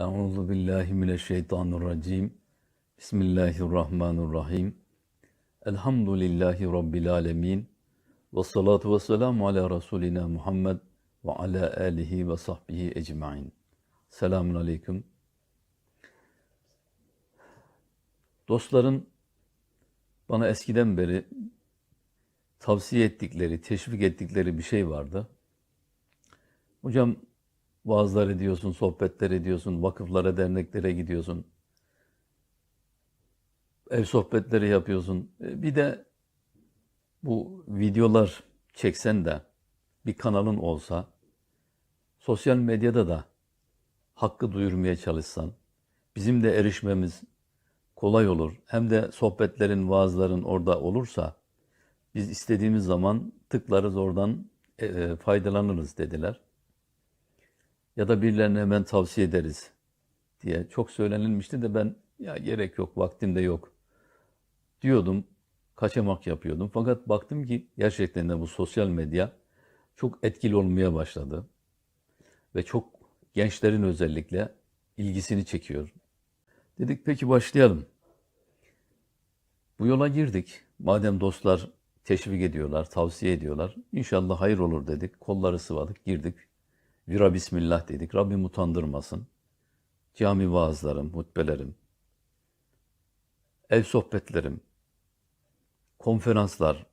Euzu billahi mineşşeytanirracim. Bismillahirrahmanirrahim. Elhamdülillahi rabbil alamin. Ve salatu ve selamu ala Resulina Muhammed ve ala alihi ve sahbihi ecmain. Selamun aleyküm. Dostların bana eskiden beri tavsiye ettikleri, teşvik ettikleri bir şey vardı. Hocam vaazlar ediyorsun, sohbetler ediyorsun, vakıflara, derneklere gidiyorsun. Ev sohbetleri yapıyorsun. E, Bir de bu videolar çeksen de bir kanalın olsa, sosyal medyada da hakkı duyurmaya çalışsan, bizim de erişmemiz kolay olur. Hem de sohbetlerin, vaazların orada olursa, biz istediğimiz zaman tıklarız oradan e, e, faydalanırız dediler. Ya da birilerine hemen tavsiye ederiz diye çok söylenilmişti de ben ya gerek yok, vaktim de yok diyordum. Kaçamak yapıyordum. Fakat baktım ki gerçekten de bu sosyal medya çok etkili olmaya başladı. Ve çok gençlerin özellikle ilgisini çekiyor. Dedik peki başlayalım. Bu yola girdik. Madem dostlar teşvik ediyorlar, tavsiye ediyorlar. İnşallah hayır olur dedik. Kolları sıvadık, girdik. Vira Bismillah dedik. Rabbim utandırmasın. Cami vaazlarım, hutbelerim, ev sohbetlerim, konferanslar.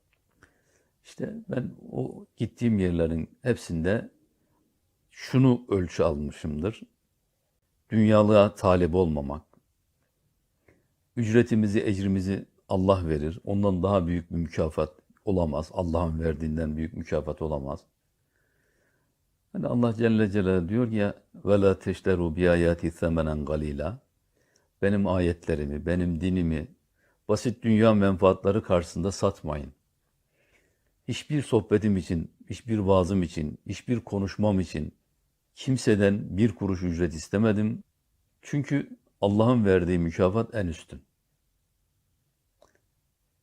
İşte ben o gittiğim yerlerin hepsinde şunu ölçü almışımdır. Dünyalığa talip olmamak. Ücretimizi, ecrimizi Allah verir. Ondan daha büyük bir mükafat olamaz. Allah'ın verdiğinden büyük mükafat olamaz. Hani Allah Celle Celaluhu diyor ya ve la teşteru bi ayati galila. Benim ayetlerimi, benim dinimi basit dünya menfaatları karşısında satmayın. Hiçbir sohbetim için, hiçbir vaazım için, hiçbir konuşmam için kimseden bir kuruş ücret istemedim. Çünkü Allah'ın verdiği mükafat en üstün.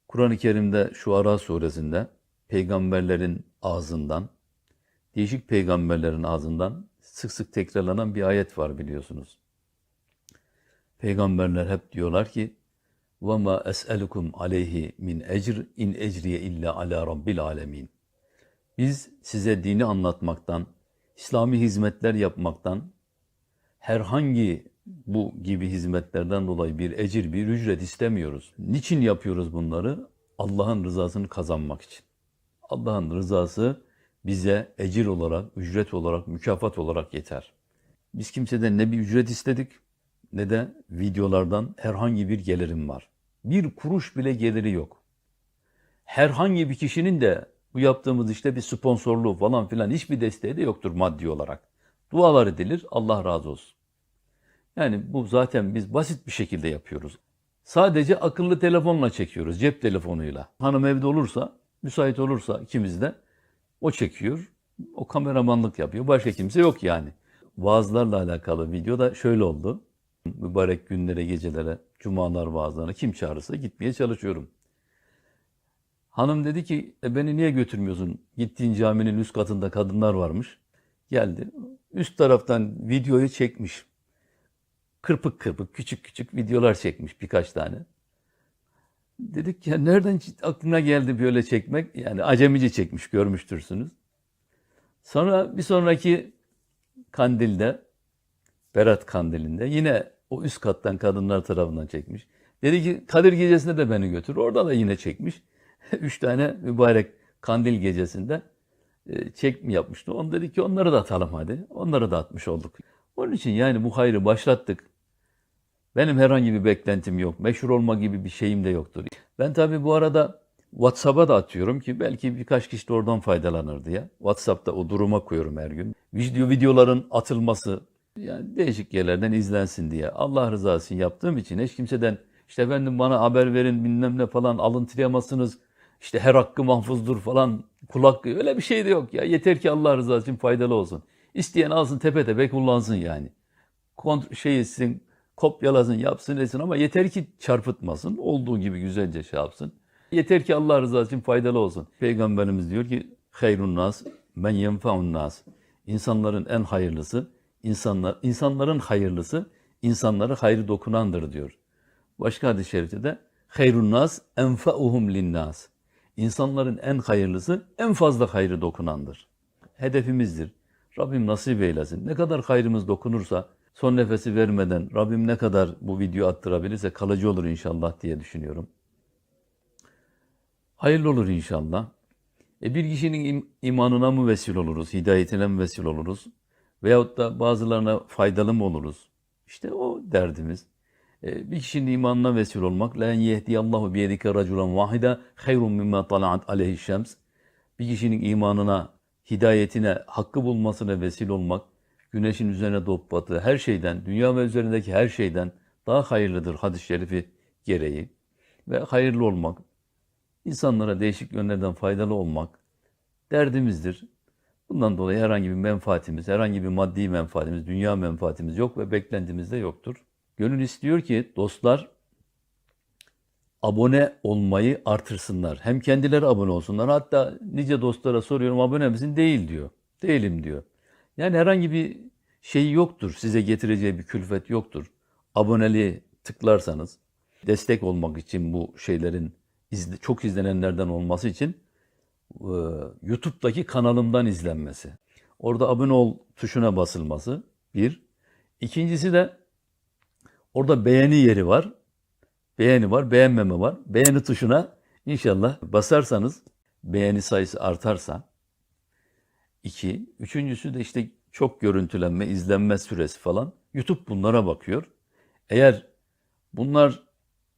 Kur'an-ı Kerim'de şu Ara suresinde peygamberlerin ağzından değişik peygamberlerin ağzından sık sık tekrarlanan bir ayet var biliyorsunuz. Peygamberler hep diyorlar ki وَمَا أَسْأَلُكُمْ عَلَيْهِ min ecr in ecriye illa ala rabbil alemin. Biz size dini anlatmaktan, İslami hizmetler yapmaktan, herhangi bu gibi hizmetlerden dolayı bir ecir, bir ücret istemiyoruz. Niçin yapıyoruz bunları? Allah'ın rızasını kazanmak için. Allah'ın rızası bize ecir olarak, ücret olarak, mükafat olarak yeter. Biz kimseden ne bir ücret istedik ne de videolardan herhangi bir gelirim var. Bir kuruş bile geliri yok. Herhangi bir kişinin de bu yaptığımız işte bir sponsorluğu falan filan hiçbir desteği de yoktur maddi olarak. Dualar edilir, Allah razı olsun. Yani bu zaten biz basit bir şekilde yapıyoruz. Sadece akıllı telefonla çekiyoruz, cep telefonuyla. Hanım evde olursa, müsait olursa ikimiz de o çekiyor, o kameramanlık yapıyor. Başka kimse yok yani. Vaazlarla alakalı video da şöyle oldu. Mübarek günlere, gecelere, cumalar vaazlarına kim çağırırsa gitmeye çalışıyorum. Hanım dedi ki, e beni niye götürmüyorsun? Gittiğin caminin üst katında kadınlar varmış. Geldi. Üst taraftan videoyu çekmiş. Kırpık kırpık, küçük küçük videolar çekmiş birkaç tane. Dedik ya nereden aklına geldi böyle çekmek? Yani acemice çekmiş görmüştürsünüz. Sonra bir sonraki kandilde, Berat kandilinde yine o üst kattan kadınlar tarafından çekmiş. Dedi ki Kadir gecesinde de beni götür. Orada da yine çekmiş. Üç tane mübarek kandil gecesinde e, çekim yapmıştı. On dedi ki onları da atalım hadi. Onları da atmış olduk. Onun için yani bu hayrı başlattık. Benim herhangi bir beklentim yok. Meşhur olma gibi bir şeyim de yoktur. Ben tabii bu arada WhatsApp'a da atıyorum ki belki birkaç kişi de oradan faydalanır diye. WhatsApp'ta o duruma koyuyorum her gün. Video videoların atılması yani değişik yerlerden izlensin diye. Allah rızası için yaptığım için hiç kimseden işte efendim bana haber verin bilmem ne falan alıntılayamazsınız. İşte her hakkı mahfuzdur falan kulak öyle bir şey de yok ya. Yeter ki Allah rızası için faydalı olsun. İsteyen alsın tepe tepe kullansın yani. Kont şey etsin, kopyalasın, yapsın etsin ama yeter ki çarpıtmasın. Olduğu gibi güzelce şey yapsın. Yeter ki Allah rızası için faydalı olsun. Peygamberimiz diyor ki hayrun nas men yenfaun nas. İnsanların en hayırlısı insanlar insanların hayırlısı insanlara hayrı dokunandır diyor. Başka hadis-i şerifte de hayrun nas enfa'uhum linnas. İnsanların en hayırlısı en fazla hayrı dokunandır. Hedefimizdir. Rabbim nasip eylesin. Ne kadar hayrımız dokunursa son nefesi vermeden Rabbim ne kadar bu video attırabilirse kalıcı olur inşallah diye düşünüyorum. Hayırlı olur inşallah. E bir kişinin im- imanına mı vesile oluruz, hidayetine mi vesile oluruz? Veyahut da bazılarına faydalı mı oluruz? İşte o derdimiz. E, bir kişinin imanına vesile olmak. La en yehdiyallahu biyedike raculen vahida hayrun mimma tala'at aleyhi şems. Bir kişinin imanına, hidayetine, hakkı bulmasına vesile olmak, güneşin üzerine doğup battığı her şeyden, dünya ve üzerindeki her şeyden daha hayırlıdır hadis-i şerifi gereği. Ve hayırlı olmak, insanlara değişik yönlerden faydalı olmak derdimizdir. Bundan dolayı herhangi bir menfaatimiz, herhangi bir maddi menfaatimiz, dünya menfaatimiz yok ve beklentimiz de yoktur. Gönül istiyor ki dostlar abone olmayı artırsınlar. Hem kendileri abone olsunlar. Hatta nice dostlara soruyorum abone misin? Değil diyor. Değilim diyor. Yani herhangi bir şey yoktur. Size getireceği bir külfet yoktur. Aboneliği tıklarsanız destek olmak için bu şeylerin izle- çok izlenenlerden olması için e, YouTube'daki kanalımdan izlenmesi. Orada abone ol tuşuna basılması bir. İkincisi de orada beğeni yeri var. Beğeni var, beğenmeme var. Beğeni tuşuna inşallah basarsanız beğeni sayısı artarsa iki. Üçüncüsü de işte çok görüntülenme, izlenme süresi falan. YouTube bunlara bakıyor. Eğer bunlar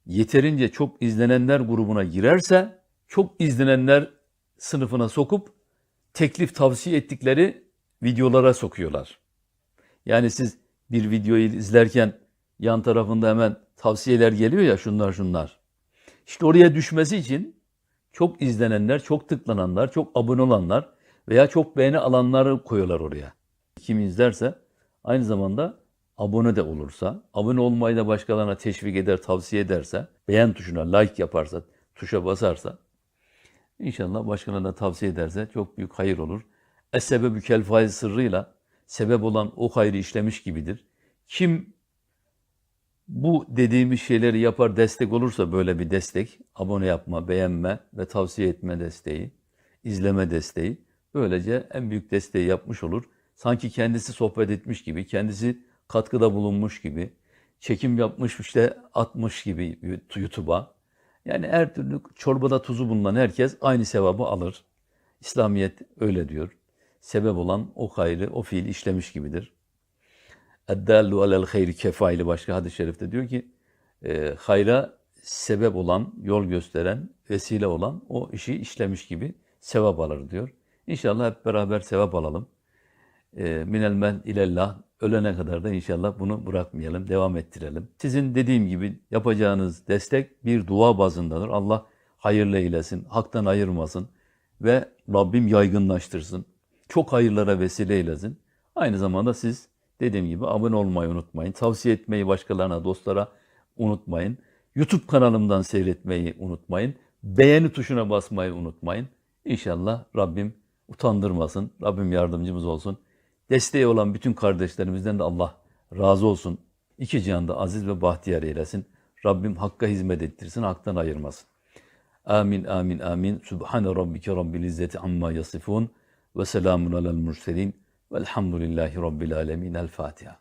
yeterince çok izlenenler grubuna girerse çok izlenenler sınıfına sokup teklif tavsiye ettikleri videolara sokuyorlar. Yani siz bir videoyu izlerken yan tarafında hemen tavsiyeler geliyor ya şunlar şunlar. İşte oraya düşmesi için çok izlenenler, çok tıklananlar, çok abone olanlar veya çok beğeni alanları koyuyorlar oraya. Kim izlerse aynı zamanda abone de olursa, abone olmayı da başkalarına teşvik eder, tavsiye ederse, beğen tuşuna like yaparsa, tuşa basarsa İnşallah başkalarına tavsiye ederse çok büyük hayır olur. Es-sebebü kel faiz sırrıyla sebep olan o hayrı işlemiş gibidir. Kim bu dediğimiz şeyleri yapar destek olursa böyle bir destek, abone yapma, beğenme ve tavsiye etme desteği, izleme desteği, böylece en büyük desteği yapmış olur. Sanki kendisi sohbet etmiş gibi, kendisi katkıda bulunmuş gibi, çekim yapmış işte atmış gibi YouTube'a. Yani her türlü çorbada tuzu bulunan herkes aynı sevabı alır. İslamiyet öyle diyor. Sebep olan o hayrı, o fiili işlemiş gibidir. Eddallu alel hayri kefaili başka hadis-i şerifte diyor ki e, hayra sebep olan, yol gösteren, vesile olan o işi işlemiş gibi sevap alır diyor. İnşallah hep beraber sevap alalım. E, minel men ilellah ölene kadar da inşallah bunu bırakmayalım, devam ettirelim. Sizin dediğim gibi yapacağınız destek bir dua bazındadır. Allah hayırlı eylesin, haktan ayırmasın ve Rabbim yaygınlaştırsın. Çok hayırlara vesile eylesin. Aynı zamanda siz dediğim gibi abone olmayı unutmayın. Tavsiye etmeyi başkalarına, dostlara unutmayın. YouTube kanalımdan seyretmeyi unutmayın. Beğeni tuşuna basmayı unutmayın. İnşallah Rabbim utandırmasın. Rabbim yardımcımız olsun. Desteği olan bütün kardeşlerimizden de Allah razı olsun. İki cihanda aziz ve bahtiyar eylesin. Rabbim hakka hizmet ettirsin, haktan ayırmasın. Amin, amin, amin. Subhane rabbike rabbil izzeti amma yasifun. Ve selamun alel murselin. Velhamdülillahi rabbil alemin. El Fatiha.